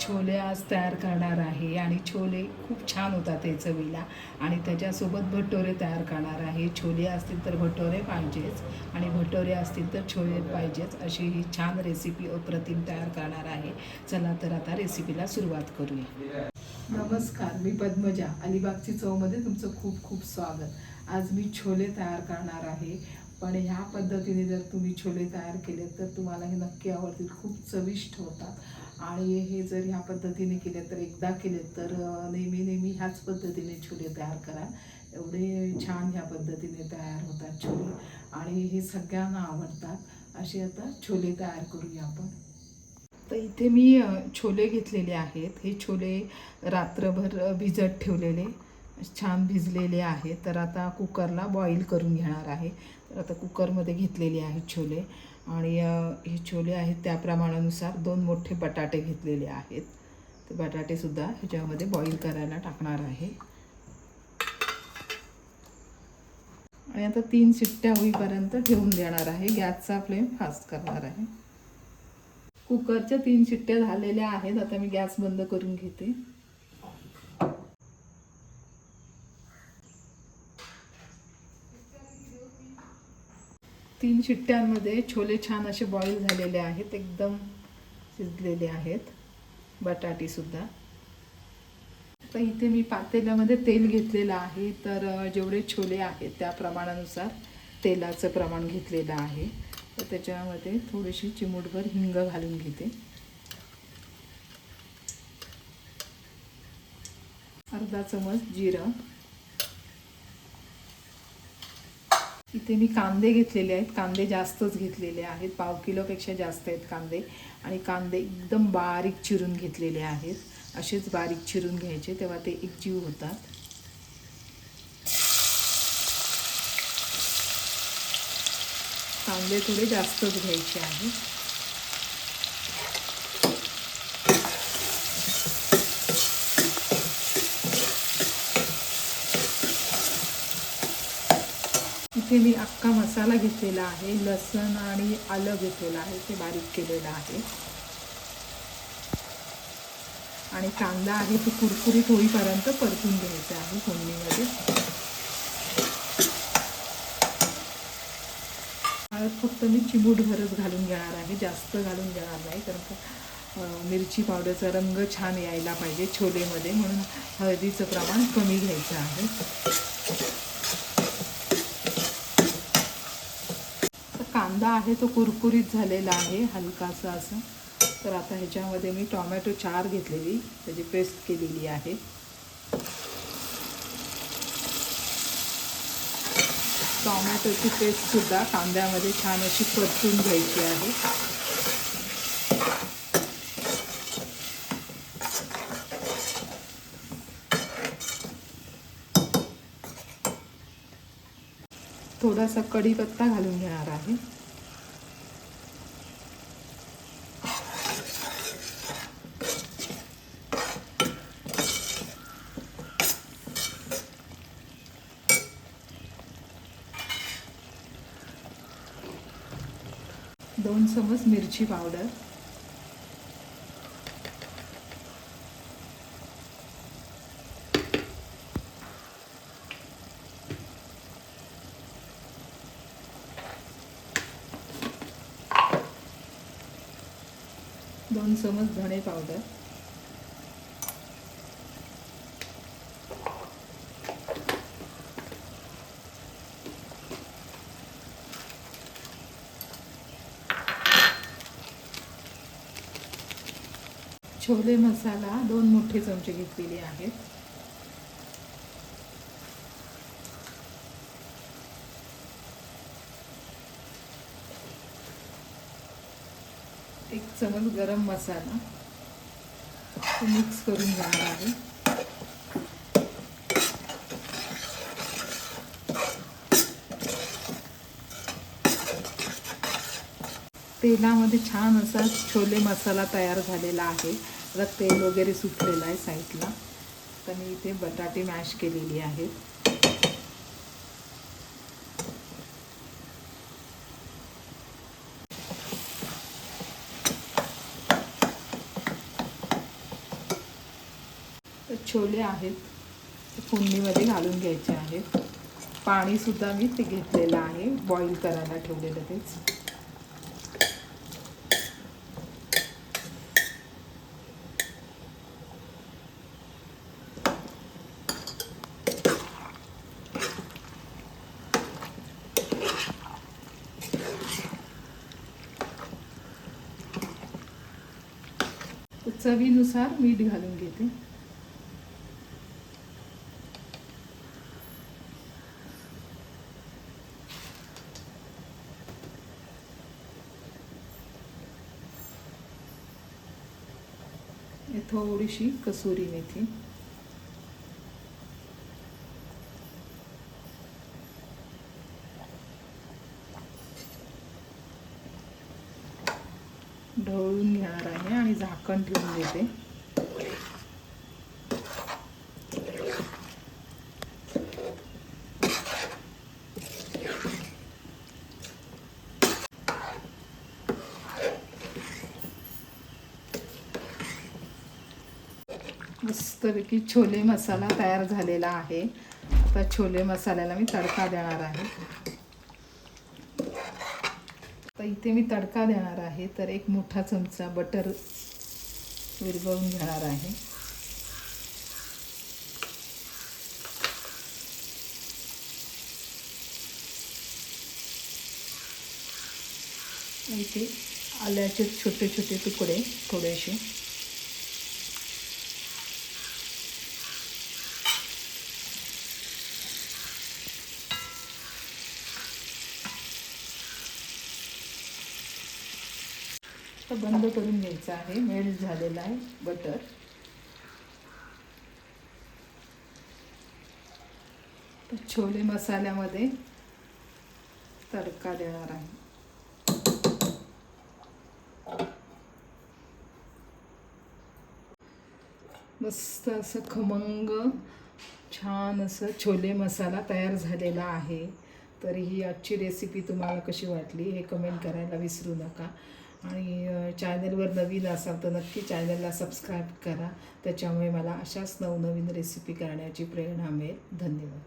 छोले आज तयार करणार आहे आणि छोले खूप छान होतात ते चवीला. आणि त्याच्यासोबत भटोरे तयार करणार आहे. छोले असतील तर भटोरे पाहिजेच आणि भटोरे असतील तर छोले पाहिजेच अशी ही छान रेसिपी अप्रतिम तयार करणार आहे. चला तर आता रेसिपीला सुरुवात करूया. नमस्कार मी पद्मजा. अलिबागची चवमध्ये तुमचं खूप खूप स्वागत. आज मी छोले तयार करणार आहे. पण ह्या पद्धतीने जर तुम्ही छोले तयार केले तर तुम्हाला हे नक्की आवडतील. खूप चविष्ट होतात. आणि हे जर ह्या पद्धतीने केले तर एकदा केले तर नेहमी नेहमी ह्याच पद्धतीने छोले तयार करा. एवढे छान ह्या पद्धतीने तयार होतात छोले. आणि हे सगळ्यांना आवडतात. असे आता छोले तयार करूया आपण. तर इथे मी छोले घेतलेले आहेत. हे छोले रात्रभर भिजत ठेवलेले छान भिजलेले आहेत. तर आता कुकरला बॉईल करून घेणार आहे. तर आता कुकरमध्ये घेतलेले आहेत छोले. आणि हे छोले आहेत त्या प्रमाणानुसार दोन मोठे बटाटे घेतलेले आहेत. ते बटाटेसुद्धा ह्याच्यामध्ये बॉईल करायला टाकणार आहे. आणि आता तीन शिट्ट्या होईपर्यंत ठेवून देणार आहे. गॅसचा फ्लेम फास्ट करणार आहे. कुकरच्या तीन शिट्ट्या झालेल्या आहेत. आता मी गॅस बंद करून घेते. तीन शिट्ट्यांमध्ये छोले छान असे बॉईल झालेले आहेत एकदम शिजलेले आहेत. बटाटेसुद्धा तर इथे मी पातेल्यामध्ये तेल घेतलेलं आहे तर जेवढे छोले आहेत त्या प्रमाणानुसार तेलाचं प्रमाण घेतलेलं आहे. तर त्याच्यामध्ये थोडीशी चिमूटभर हिंग घालून घेते. अर्धा चमच जिरं. इथे मी कांदे घेतलेले आहेत. कांदे जास्तच घेतलेले आहेत. पाव किलोपेक्षा जास्त आहेत कांदे. आणि कांदे एकदम बारीक चिरून घेतलेले आहेत. असेच बारीक चिरून घ्यायचे तेव्हा ते एकजीव होतात. कांदे थोडे जास्तच घ्यायचे आहेत. इथे मी अख्खा मसाला घेतलेला आहे लसण आणि आलं घेतलेलं आहे ते बारीक केलेलं आहे. आणि कांदा आहे तो कुरकुरीत होईपर्यंत परतून घ्यायचा आहे फोडणीमध्ये. हळद फक्त मी चिमूटभरच घालून घेणार आहे जास्त घालून घेणार नाही कारण मिरची पावडरचा रंग छान यायला पाहिजे छोलेमध्ये म्हणून हळदीचं प्रमाण कमी घ्यायचं आहे तर कांदा आहे तो कुरकुरीत झालेला आहे हलकासा असं. तर आता ह्याच्यामध्ये मी टॉमॅटो चार घेतलेली त्याची पेस्ट केलेली आहे. टॉमॅटोची पेस्टसुद्धा कांद्यामध्ये छान अशी परतून घ्यायची आहे. थोडासा कढीपत्ता घालून घेणार आहे. दोन चमच मिरची पावडर. दोन चमच धणे पावडर. छोले मसाला दोन मोठे चमचे घेतलेले आहेत. एक चमच गरम मसाला तो मिक्स करून घेणार आहे. तेलामध्ये छान असा छोले मसाला तयार झालेला आहे. आता तेल वगैरे सुटलेलं आहे साईडला. तर मी इथे बटाटे मॅश केलेली आहेत. छोले आहेत. ते फोडणीमध्ये घालून घ्यायचे आहेत. पाणीसुद्धा मी ते घेतलेलं आहे. बॉईल करायला ठेवलेलं तेच. चवीनुसार मीठ घालून घेते. थोडीशी कसुरी मेथी. ढवळून घेणार आहे आणि झाकण ठेवून देते. मस्तपैकी छोले मसाला तयार झालेला आहे. आता छोले मसाल्याला मी तडका देणार आहे. आता इथे मी तडका देणार आहे. तर एक मोठा चमचा बटर विरघळून घेणार आहे. इथे आल्याचे छोटे छोटे तुकडे थोडेसे. तो बंद करून घ्यायचा आहे. मेल्ट झालेला आहे. बटर. छोले मसाल्यामध्ये तडका देणार आहे. मस्त असं खमंग छान असं छोले मसाला तयार झालेला आहे. तर ही आजची रेसिपी तुम्हाला कशी वाटली हे कमेंट करायला विसरू नका. आणि चॅनलवर नवीन असाल तर नक्की चॅनलला सबस्क्राईब करा. त्याच्यामुळे मला अशाच नवनवीन रेसिपी करण्याची प्रेरणा मिळेल. धन्यवाद.